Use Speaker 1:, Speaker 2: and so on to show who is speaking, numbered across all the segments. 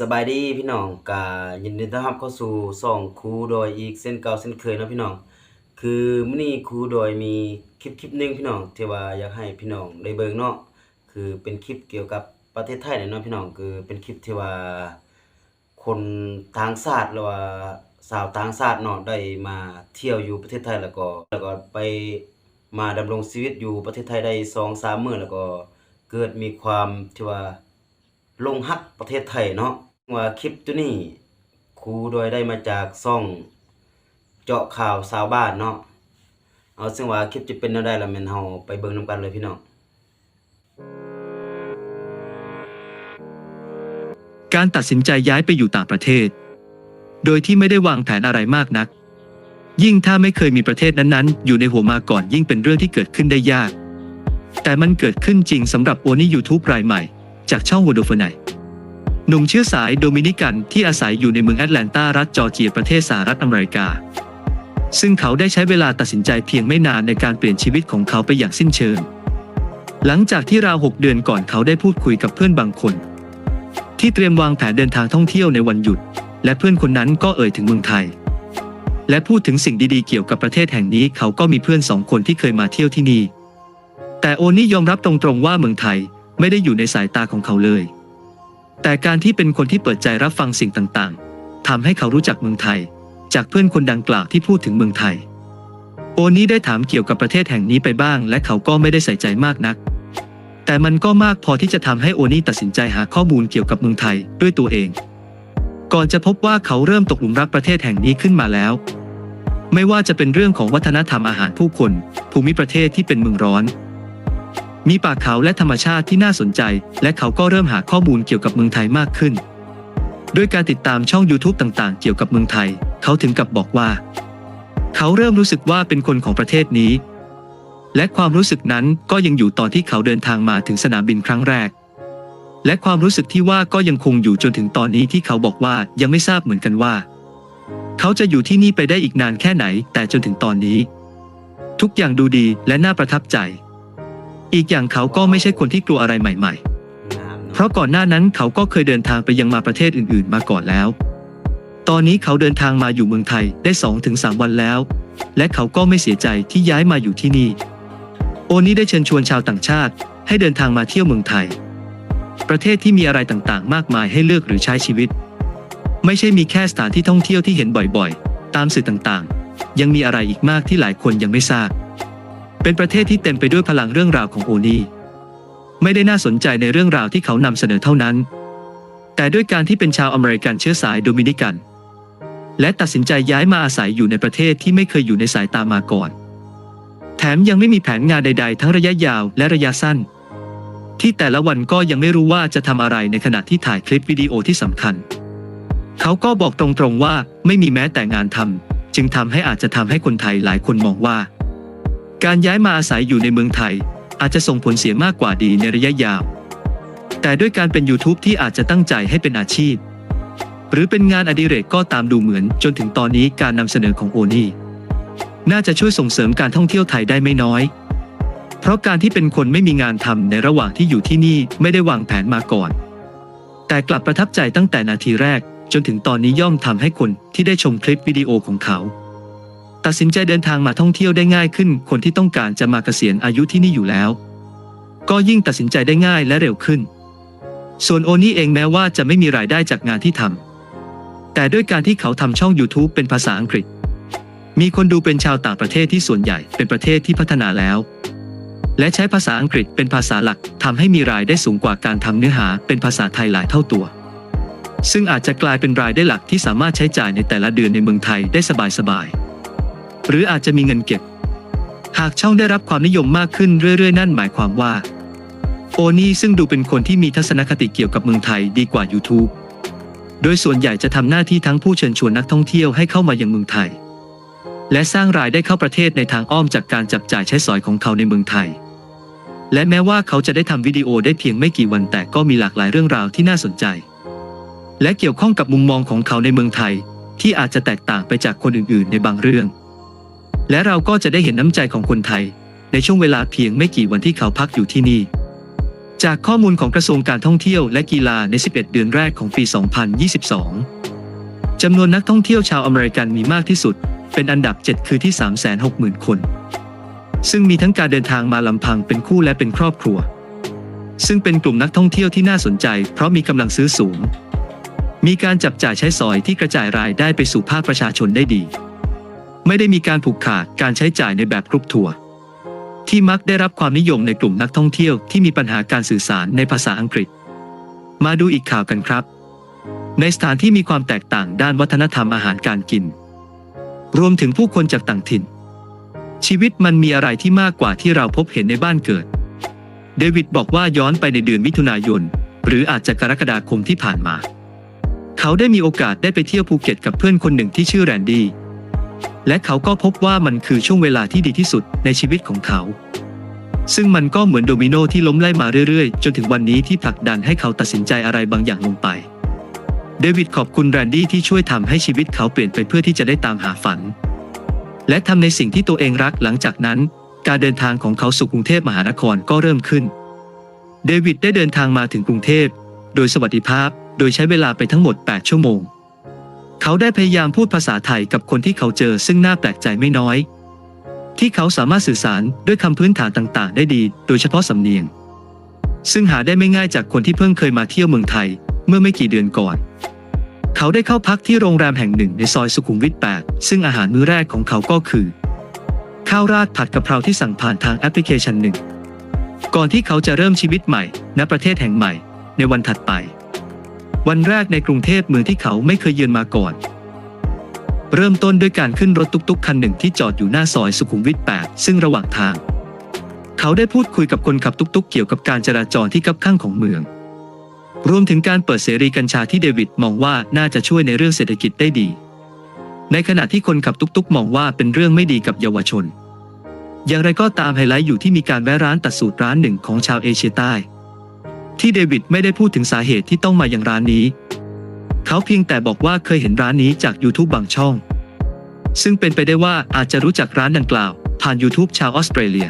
Speaker 1: สบายดีพี่น้องกายินดีต้อนรับเข้าสู่ช่องครูโดยอีกเส้นเก่าเส้นเคยนะพี่น้อง คือมื้อนี้ครูโดยมีคลิปคลิปหนึ่งพี่น้องที่ว่าอยากให้พี่น้องได้เบิ่งเนาะคือเป็นคลิปเกี่ยวกับประเทศไทยเนี่ยเนาะพี่น้องคือเป็นคลิปที่ว่า คนต่างชาติหรือว่าสาวต่างชาติเนาะได้มาเที่ยวอยู่ประเทศไทยแล้วก็ แล้วก็ไปมาดำรงชีวิตอยู่ประเทศไทยได้2-3มื้อแล้วก็เกิดมีความที่ว่าลงฮักประเทศไทยเนาะ ว่าคลิปตัวนี้ครูโดยได้มาจากซ่องเจาะข่าวชาวบ้านเนาะเอาซึ่งว่าคลิปจะเป็นแนวใดล่ะแม่นเฮาไปเบิ่งนํกันเลยพี่น้อง
Speaker 2: การตัดสินใจย้ายไปอยู่ต่างประเทศ โดยที่ไม่ได้วางแผนอะไรมากนัก ยิ่งถ้าไม่เคยมีประเทศนั้นๆ อยู่ในหัวมาก่อนยิ่งเป็นเรื่องที่เกิดขึ้นได้ยาก แต่มันเกิดขึ้นจริงสำหรับโอนี่ยูทูบรายใหม่ จากช่องวอโดฟไน หนุ่มเชื้อสายโดมินิกันที่อาศัยอยู่ในเมืองแอตแลนตารัฐจอร์เจียประเทศสหรัฐอเมริกา ซึ่งเขาได้ใช้เวลาตัดสินใจเพียงไม่นานในการเปลี่ยนชีวิตของเขาไปอย่างสิ้นเชิง หลังจากที่ราวหกเดือนก่อนเขาได้พูดคุยกับเพื่อนบางคน ที่เตรียมวางแผนเดินทางท่องเที่ยวในวันหยุด และเพื่อนคนนั้นก็เอ่ยถึงเมืองไทย และพูดถึงสิ่งดีๆเกี่ยวกับประเทศแห่งนี้เขาก็มีเพื่อนสองคนที่เคยมาเที่ยวที่นี่แต่โอนี่ยอมรับตรงๆว่าเมืองไทยไม่ได้อยู่ในสายตาของเขาเลย แต่การที่เป็นคนที่เปิดใจรับฟังสิ่งต่างๆทำให้เขารู้จักเมืองไทย จากเพื่อนคนดังกล่าวที่พูดถึงเมืองไทย โอนี่ได้ถามเกี่ยวกับประเทศแห่งนี้ไปบ้าง และเขาก็ไม่ได้ใส่ใจมากนัก แต่มันก็มากพอที่จะทำให้โอนี่ตัดสินใจหาข้อมูลเกี่ยวกับเมืองไทยด้วยตัวเอง ก่อนจะพบว่าเขาเริ่มตกหลุมรักประเทศแห่งนี้ขึ้นมาแล้ว ไม่ว่าจะเป็นเรื่องของวัฒนธรรมอาหารผู้คน ภูมิประเทศที่เป็นเมืองร้อน มีป่าเขาและธรรมชาติที่น่าสนใจ และเขาก็เริ่มหาข้อมูลเกี่ยวกับเมืองไทยมากขึ้น ด้วยการติดตามช่อง YouTube ต่างๆ เกี่ยวกับเมืองไทย เขาถึงกับบอกว่า เขาเริ่มรู้สึกว่าเป็นคนของประเทศนี้ และความรู้สึกนั้นก็ยังอยู่ตอนที่เขาเดินทางมาถึงสนามบินครั้งแรก และความรู้สึกที่ว่าก็ยังคงอยู่จนถึงตอนนี้ที่เขาบอกว่ายังไม่ทราบเหมือนกันว่า เขาจะอยู่ที่นี่ไปได้อีกนานแค่ไหน แต่จนถึงตอนนี้ ทุกอย่างดูดีและน่าประทับใจ อีกอย่างเขาก็ไม่ใช่คนที่กลัวอะไรใหม่ ๆ เพราะก่อนหน้านั้นเขาก็เคยเดินทางไปยังมาประเทศอื่นๆ มาก่อนแล้ว ตอนนี้เขาเดินทางมาอยู่เมืองไทยได้ 2-3ถึงวันแล้ว และเขาก็ไม่เสียใจที่ย้ายมาอยู่ที่นี่ โอนี้ได้เชิญชวนชาวต่างชาติ ให้เดินทางมาเที่ยวเมืองไทย ประเทศที่มีอะไรต่างๆ มากมายให้เลือกหรือใช้ชีวิต ไม่ใช่มีแค่สถานที่ท่องเที่ยวที่เห็นบ่อยๆ ตามสื่อต่างๆ ยังมีอะไรอีกมากที่หลายคนยังไม่ทราบ เป็นประเทศที่เต็มไปด้วยพลังเรื่องราวของโอนีไม่ได้น่าสนใจในเรื่องราวที่เขานำเสนอเท่านั้น แต่ด้วยการที่เป็นชาวอเมริกันเชื้อสายโดมินิกัน และตัดสินใจย้ายมาอาศัยอยู่ในประเทศที่ไม่เคยอยู่ในสายตามาก่อน แถมยังไม่มีแผนงานใด ๆ ทั้งระยะยาวและระยะสั้น ที่แต่ละวันก็ยังไม่รู้ว่าจะทำอะไรในขณะที่ถ่ายคลิปวิดีโอที่สำคัญ เขาก็บอกตรงๆว่าไม่มีแม้แต่งานทำจึงทำให้อาจจะทำให้คนไทยหลายคนมองว่า การย้ายมาอาศัยอยู่ในเมืองไทย อาจจะส่งผลเสียมากกว่าดีในระยะยาว แต่ด้วยการเป็น YouTube ที่อาจจะตั้งใจให้เป็นอาชีพ หรือเป็นงานอดิเรกก็ตามดูเหมือน จนถึงตอนนี้การนำเสนอของโอนี่น่าจะช่วยส่งเสริมการท่องเที่ยวไทยได้ไม่น้อย เพราะการที่เป็นคนไม่มีงานทำในระหว่างที่อยู่ที่นี่ไม่ได้วางแผนมาก่อน แต่กลับประทับใจตั้งแต่นาทีแรก จนถึงตอนนี้ย่อมทำให้คนที่ได้ชมคลิปวิดีโอของเขา ตัดสินใจเดินทางมาท่องเที่ยวได้ง่ายขึ้น คนที่ต้องการจะมาเกษียณอายุที่นี่อยู่แล้ว ก็ยิ่งตัดสินใจได้ง่ายและเร็วขึ้น ส่วนโอนี่เองแม้ว่าจะไม่มีรายได้จากงานที่ทำแต่ด้วยการที่เขาทำช่อง YouTube เป็นภาษาอังกฤษ มีคนดูเป็นชาวต่างประเทศที่ส่วนใหญ่เป็นประเทศที่พัฒนาแล้ว และใช้ภาษาอังกฤษเป็นภาษาหลักทำให้มีรายได้สูงกว่าการทำเนื้อหาเป็นภาษาไทยหลายเท่าตัว ซึ่งอาจจะกลายเป็นรายได้หลักที่สามารถใช้จ่ายในแต่ละเดือนในเมืองไทยได้สบายๆ หรืออาจจะมีเงินเก็บ หากช่องได้รับความนิยมมากขึ้นเรื่อยๆ นั่นหมายความว่าโอนี่ซึ่งดูเป็นคนที่มีทัศนคติเกี่ยวกับเมืองไทยดีกว่า YouTube โดยส่วนใหญ่จะทำหน้าที่ทั้งผู้เชิญชวนนักท่องเที่ยวให้เข้ามายังเมืองไทย และสร้างรายได้เข้าประเทศในทางอ้อมจากการจับจ่ายใช้สอยของเขาในเมืองไทย และแม้ว่าเขาจะได้ทำวิดีโอได้เพียงไม่กี่วันแต่ก็มีหลากหลายเรื่องราวที่น่าสนใจ และเกี่ยวข้องกับมุมมองของเขาในเมืองไทย ที่อาจจะแตกต่างไปจากคนอื่นๆ ในบางเรื่อง และเราก็จะได้เห็นน้ำใจของคนไทย ในช่วงเวลาเพียงไม่กี่วันที่เขาพักอยู่ที่นี่ จากข้อมูลของกระทรวงการท่องเที่ยวและกีฬาใน 11 เดือนแรกของปี 2022 จำนวนนักท่องเที่ยวชาวอเมริกันมีมากที่สุด เป็นอันดับ 7 คือที่ 360,000 คน ซึ่งมีทั้งการเดินทางมาลำพังเป็นคู่และเป็นครอบครัว ซึ่งเป็นกลุ่มนักท่องเที่ยวที่น่าสนใจ เพราะมีกำลังซื้อสูง มีการจับจ่ายใช้สอยที่กระจายรายได้ไปสู่ภาคประชาชนได้ดี ไม่ได้มีการผูกขาดการใช้จ่ายในแบบกรุ๊ปทัวร์ที่มักได้รับความนิยมในกลุ่มนักท่องเที่ยวที่มีปัญหาการสื่อสารในภาษาอังกฤษ มาดูอีกข่าวกันครับ ในสถานที่มีความแตกต่างด้านวัฒนธรรมอาหารการกิน รวมถึงผู้คนจากต่างถิ่น ชีวิตมันมีอะไรที่มากกว่าที่เราพบเห็นในบ้านเกิด เดวิดบอกว่าย้อนไปในเดือนมิถุนายน หรืออาจจะกรกฎาคมที่ผ่านมา เขาได้มีโอกาสได้ไปเที่ยวภูเก็ตกับเพื่อนคนหนึ่งที่ชื่อแรนดี้ และเขาก็พบว่ามันคือช่วงเวลาที่ดีที่สุดในชีวิตของเขา ซึ่งมันก็เหมือนโดมิโนที่ล้มไล่มาเรื่อยๆ จนถึงวันนี้ที่ผลักดันให้เขาตัดสินใจอะไรบางอย่างลงไป เดวิดขอบคุณแรนดี้ที่ช่วยทำให้ชีวิตเขาเปลี่ยนไปเพื่อที่จะได้ตามหาฝัน และทำในสิ่งที่ตัวเองรักหลังจากนั้น การเดินทางของเขาสู่กรุงเทพมหานครก็เริ่มขึ้น เดวิดได้เดินทางมาถึงกรุงเทพ โดยสวัสดิภาพโดยใช้เวลาไปทั้งหมด 8 ชั่วโมง เขาได้พยายามพูดภาษาไทยกับคนที่เขาเจอซึ่งน่าแปลกใจไม่น้อย ที่เขาสามารถสื่อสารด้วยคำพื้นฐานต่างๆ ได้ดี โดยเฉพาะสำเนียง ซึ่งหาได้ไม่ง่ายจากคนที่เพิ่งเคยมาเที่ยวเมืองไทยเมื่อไม่กี่เดือนก่อน เขาได้เข้าพักที่โรงแรมแห่งหนึ่งในซอยสุขุมวิท 8 ซึ่งอาหารมื้อแรกของเขาก็คือ ข้าวราดผัดกะเพราที่สั่งผ่านทางแอปพลิเคชันหนึ่ง ก่อนที่เขาจะเริ่มชีวิตใหม่ณประเทศแห่งใหม่ในวันถัดไป วันแรกในกรุงเทพเมืองที่เขาไม่เคยเยือนมาก่อน เริ่มต้นด้วยการขึ้นรถตุ๊กๆ คันหนึ่งที่จอดอยู่หน้าซอยสุขุมวิท 8 ซึ่งระหว่างทาง เขาได้พูดคุยกับคนขับตุ๊กๆ เกี่ยวกับการจราจรที่คับข้างของเมือง รวมถึงการเปิดเสรีกัญชาที่เดวิดมองว่าน่าจะช่วยในเรื่องเศรษฐกิจได้ดี ในขณะที่คนขับตุ๊กๆ มองว่าเป็นเรื่องไม่ดีกับเยาวชน อย่างไรก็ตามไฮไลท์อยู่ที่มีการแวะร้านตัดสูตรร้านหนึ่งของชาวเอเชียใต้ ที่เดวิดไม่ได้พูดถึงสาเหตุที่ต้องมาอยังร้านนี้ เขาเพียงแต่บอกว่าเคยเห็นร้านนี้จาก YouTube บางช่อง ซึ่งเป็นไปได้ว่าอาจจะรู้จักร้านดังกล่าว ผ่าน YouTube ชาวออสเตรเลีย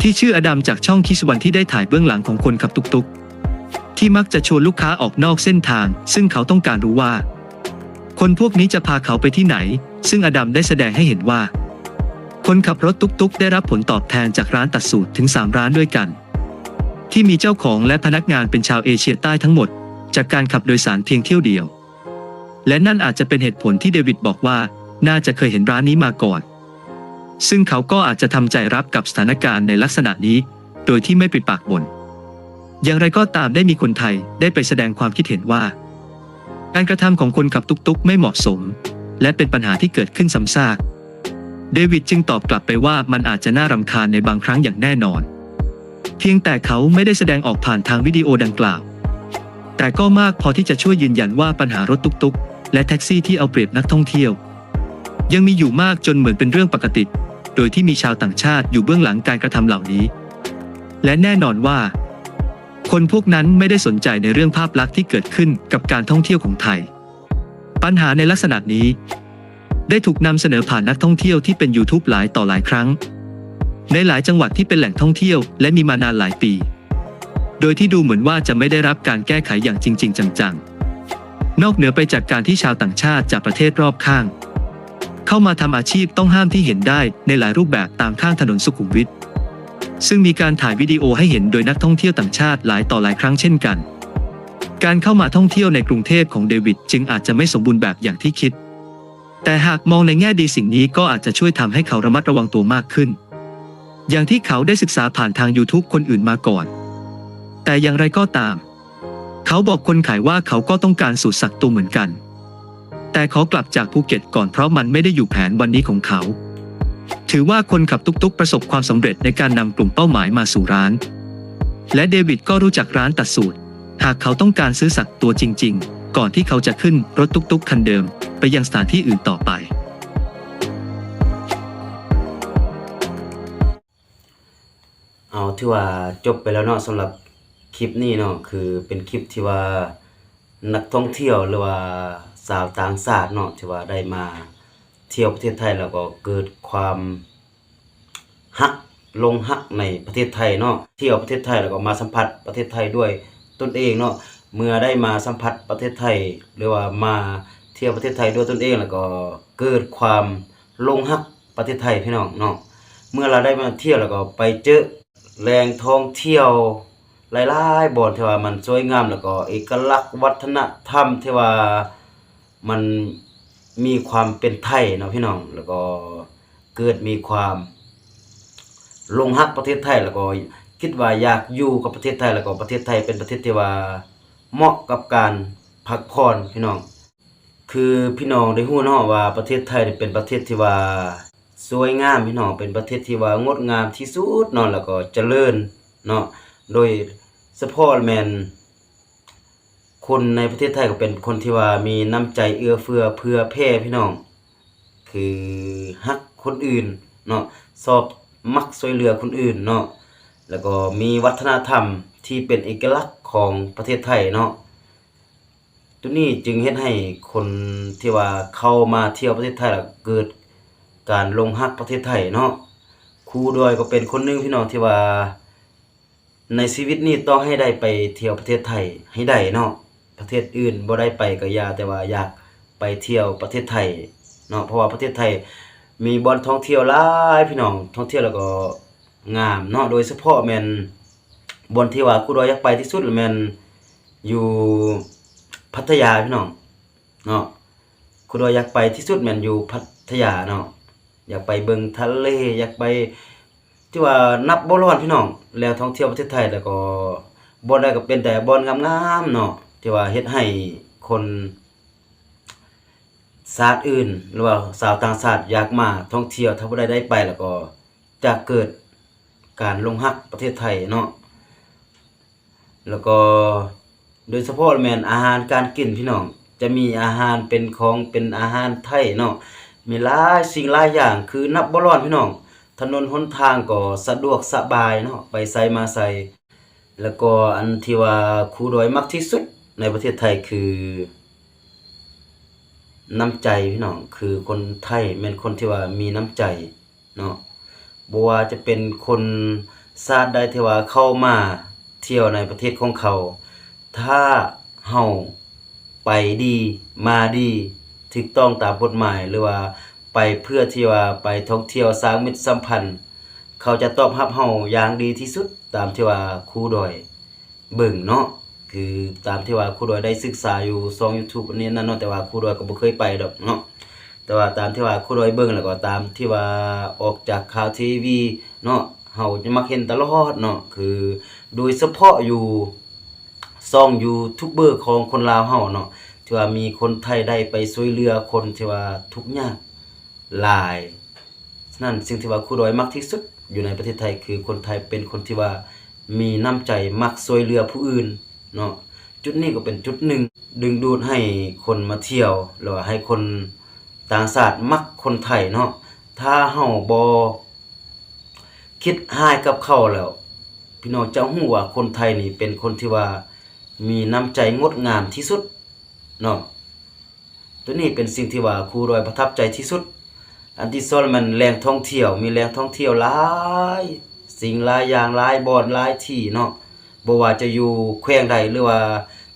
Speaker 2: ที่ชื่ออดัมจากช่องคิสวันที่ได้ถ่ายเบื้องหลังของคนขับตุกๆ ที่มักจะชวนลูกค้าออกนอกเส้นทาง ซึ่งเขาต้องการรู้ว่า คนพวกนี้จะพาเขาไปที่ไหน ซึ่งอดัมได้แสดงให้เห็นว่า คนขับรถตุกๆ ได้รับผลตอบแทนจากร้านตัดสูตรถึง 3 ร้านด้วยกัน ที่มีเจ้าของและพนักงานเป็นชาวเอเชียใต้ทั้งหมด จากการขับโดยสารเพียงเที่ยวเดียว และนั่นอาจจะเป็นเหตุผลที่เดวิดบอกว่า น่าจะเคยเห็นร้านนี้มาก่อน ซึ่งเขาก็อาจจะทำใจรับกับสถานการณ์ในลักษณะนี้ โดยที่ไม่ปิดปากบน่นอย่างไรก็ตามได้มีคนไทยได้ไปแสดงความคิดเห็นว่า การกระทำของคนขับตุกๆ ไม่เหมาะสม และเป็นปัญหาที่เกิดขึ้นซ้ำซากเดวิดจึงตอบกลับไปว่ามันอาจจะน่ารำคาญในบางครั้งอย่างแน่นอน เพียงแต่เขาไม่ได้แสดงออกผ่านทางวิดีโอดังกล่าว แต่ก็มากพอที่จะช่วยยืนยันว่าปัญหารถตุกๆ และแท็กซี่ที่เอาเปรียบนักท่องเที่ยว ยังมีอยู่มากจนเหมือนเป็นเรื่องปกติ โดยที่มีชาวต่างชาติอยู่เบื้องหลังการกระทำเหล่านี้ และแน่นอนว่า คนพวกนั้นไม่ได้สนใจในเรื่องภาพลักษณ์ที่เกิดขึ้นกับการท่องเที่ยวของไทย ปัญหาในลักษณะนี้ ได้ถูกนำเสนอผ่านนักท่องเที่ยวที่เป็น YouTube หลายต่อหลายครั้ง ในหลายจังหวัดที่เป็นแหล่งท่องเที่ยวและมีมานานหลายปี โดยที่ดูเหมือนว่าจะไม่ได้รับการแก้ไขอย่างจริง ๆ จังๆ นอกเหนือไปจากการที่ชาวต่างชาติจากประเทศรอบข้าง เข้ามาทำอาชีพต้องห้ามที่เห็นได้ในหลายรูปแบบตามข้างถนนสุขุมวิทซึ่งมีการถ่ายวิดีโอให้เห็นโดยนักท่องเที่ยวต่างชาติหลายต่อหลายครั้งเช่นกัน การเข้ามาท่องเที่ยวในกรุงเทพของเดวิดจึงอาจจะไม่สมบูรณ์แบบอย่างที่คิด แต่หากมองในแง่ดีสิ่งนี้ก็อาจจะช่วยทำให้เขาระมัดระวังตัวมากขึ้น อย่างที่เขาได้ศึกษาผ่านทาง YouTube คนอื่นมาก่อน แต่อย่างไรก็ตาม เขาบอกคนขายว่าเขาก็ต้องการสูตรสักตัวเหมือนกัน แต่เขากลับจากภูเก็ตก่อนเพราะมันไม่ได้อยู่แผนวันนี้ของเขา ถือว่าคนขับตุกๆประสบความสำเร็จในการนำกลุ่มเป้าหมายมาสู่ร้าน และเดวิดก็รู้จักร้านตัดสูตร หากเขาต้องการซื้อสักตัวจริง ๆ ก่อนที่เขาจะขึ้นรถตุกๆคันเดิม ไปยังสถานที่อื่นต่อไป
Speaker 1: เอาที่ว่าจบไปแล้วเนาะสำหรับคลิปนี้เนาะคือเป็นคลิปที่ว่านักท่องเที่ยวหรือว่าสาวต่างชาติเนาะที่ว่าได้มาเที่ยวประเทศไทยแล้วก็เกิดความฮักลงฮักในประเทศไทยเนาะเที่ยวประเทศไทยแล้วก็มาสัมผัสประเทศไทยด้วยตนเองเนาะเมื่อได้มาสัมผัสประเทศไทย หรือว่ามาเที่ยวประเทศไทยด้วยตนเองแล้วก็เกิดความลงฮักประเทศไทยพี่น้องเนาะเมื่อเราได้มาเที่ยวแล้วก็ไปเจอ แหล่งท่องเที่ยวหลายๆบ่อนที่ว่ามันสวยงามแล้วก็เอกลักษณ์วัฒนธรรมที่ว่ามันมีความเป็นไทยเนาะพี่น้อง แล้วก็เกิดมีความลงฮักประเทศไทยแล้วก็คิดว่าอยากอยู่กับประเทศไทยแล้วก็ประเทศไทยเป็นประเทศที่ว่าเหมาะกับการพักผ่อนพี่น้อง คือพี่น้องได้ฮู้เนาะว่าประเทศไทยเป็นประเทศที่ว่า สวยงามพี่น้องเป็นประเทศที่ว่างดงามที่สุดเนาะแล้วก็เจริญเนาะโดยเฉพาะแมนคนในประเทศไทยก็เป็นคนที่ว่ามีน้ำใจเอื้อเฟื้อเพื่อแผ่พี่น้อง คือฮักคนอื่นเนาะชอบมักช่วยเหลือคนอื่นเนาะแล้วก็มีวัฒนธรรมที่เป็นเอกลักษณ์ของประเทศไทยเนาะตัวนี้จึงเฮ็ดให้คนที่ว่าเข้ามาเที่ยวประเทศไทยแล้วเกิด การลงฮักประเทศไทยเนาะครูดอยก็เป็นคนหนึงพี่น้องที่ว่า ในชีวิตนี้ต้องให้ได้ไปเที่ยวประเทศไทยให้ได้เนาะประเทศอื่นบ่ได้ไปก็ยาแต่ว่าอยากไปเที่ยวประเทศไทยเนาะเพราะว่าประเทศไทยมีบอนท่องเที่ยวหลายพี่น้องท่องเที่ยวแล้วก็งามเนาะโดยเฉพาะแมนบอนที่ว่าครูดอยอยากไปที่สุดแมนอยู่พัทยาพี่น้องเนาะครูดอยอยากไปที่สุดแมนอยู่พัทยาเนาะ อยากไปเบิงทะเล อยากไปที่ว่านับบ่ร้อนพี่น้องแล้วท่องเที่ยวประเทศไทยแล้วก็บ่อนใดก็เป็นแต่บ่อนงามๆเนาะที่ว่าเฮ็ดให้คนชาติอื่น หรือว่าสาวต่างชาติอยากมาท่องเที่ยวถ้าบ่ได้ได้ไปแล้วก็จะเกิดการลงฮักประเทศไทยเนาะแล้วก็โดยเฉพาะแม่นอาหารการกินพี่น้องจะมีอาหารเป็นของเป็นอาหารไทยเนาะ มีหลายสิ่งหลายอย่างคือนับบ่รอนพี่น้อง ถนนหนทางก็สะดวกสบายเนาะไปไสมาไสแล้วก็อันที่ว่าครูดอยมักที่สุดในประเทศไทยคือ น้ำใจพี่น้องคือคนไทยแม่นคนที่ว่ามีน้ำใจเนาะบ่ว่าจะเป็นคนชาติใดที่ว่าเข้ามาเที่ยวในประเทศของเขา ถ้าเฮาไปดีมาดี ถูกต้องตามกฎหมายหรือว่าไปเพื่อที่ว่าไปท่องเที่ยวสร้างมิตรสัมพันธ์ เขาจะตอบรับเฮาอย่างดีที่สุดตามที่ว่าครูดอยเบิ่งเนาะคือตามที่ว่าครูดอยได้ศึกษาอยู่ช่อง YouTube อันนี้นั่นเนาะแต่ว่าครูดอยก็บ่เคยไปดอกเนาะแต่ว่าตามที่ว่าครูดอยเบิ่งแล้วก็ตามที่ว่าออกจากข่าวทีวีเนาะเฮาจะมักเห็นตลอดเนาะคือโดยเฉพาะอยู่ช่องยูทูบเบอร์ของคนลาวเฮาเนาะ ที่ว่ามีคนไทยได้ไปช่วยเหลือคนที่ว่าทุกข์ยากหลายฉะนั้นสิ่งที่ว่าครูดอยมักที่สุดอยู่ในประเทศไทยคือคนไทยเป็นคนที่ว่ามีน้ำใจมักช่วยเหลือผู้อื่นเนาะจุดนี้ก็เป็นจุดหนึ่ง ดึงดูดให้คนมาเที่ยวหรือว่าให้คนต่างชาติมักคนไทยเนาะถ้าเฮาบ่คิดร้ายกับเขาแล้ว พี่น้องจะฮู้ว่าคนไทยนี่เป็นคนที่ว่ามีน้ำใจงดงามที่สุด เนาะตัวนี้เป็นสิ่งที่ว่าครูดอยประทับใจที่สุด อันที่สองมันแหล่งท่องเที่ยว มีแหล่งท่องเที่ยวหลาย สิ่งหลายอย่างหลายบ่อนหลายที่เนาะบ่ว่าจะอยู่แขวงใดหรือว่า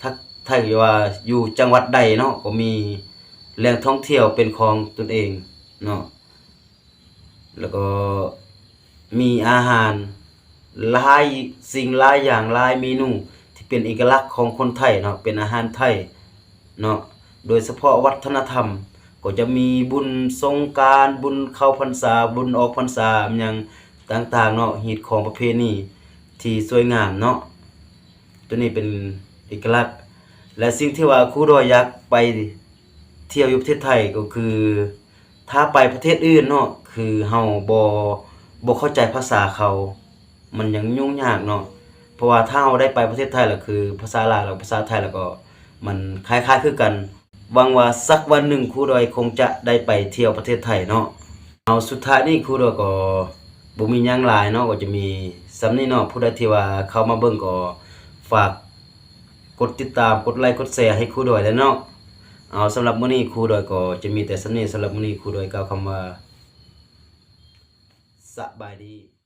Speaker 1: ถ้าถ้าว่าอยู่จังหวัดใดเนาะก็มีแหล่งท่องเที่ยวเป็นของตนเองเนาะแล้วก็มีอาหารหลายสิ่งหลายอย่างหลายเมนูที่เป็นเอกลักษณ์ของคนไทยเนาะเป็นอาหารไทย เนาะโดยเฉพาะวัฒนธรรม ก็จะมีบุญสงกานต์บุญเข้าพรรษา บุญออกพรรษาอหยังต่างๆเนาะฮีตของประเพณีที่สวยงามเนาะตัวนี้เป็นเอกลักษณ์ และสิ่งที่ว่าครูดอยยากไปเที่ยวอยู่ประเทศไทยก็คือ ถ้าไปประเทศอื่นเนาะคือเฮาบ่บ่เข้าใจภาษาเขา มันยังยุ่งยากเนาะเพราะว่าถ้าเฮาได้ไปประเทศไทยแล้วคือ ภาษาลาวแล้วภาษาไทยแล้วก็ มันคล้ายๆคือกันหวังว่าสักวันหนึ่งครูดอยคงจะได้ไปเที่ยวประเทศไทยเนาะเอาสุดท้ายนี่ครูดอยก็บ่มียังหลายเนาะก็จะมีสำนีเนาะผู้ใดที่ว่าเข้ามาเบิ่งก็ฝากกดติดตามกดไลค์กดแชร์ให้ครูดอยแล้วเนาะเอาสำหรับมื้อนี้ครูดอยก็จะมีแต่สำนี้สำหรับมื้อนี้ครูดอยกล่าวคำว่าสบายดี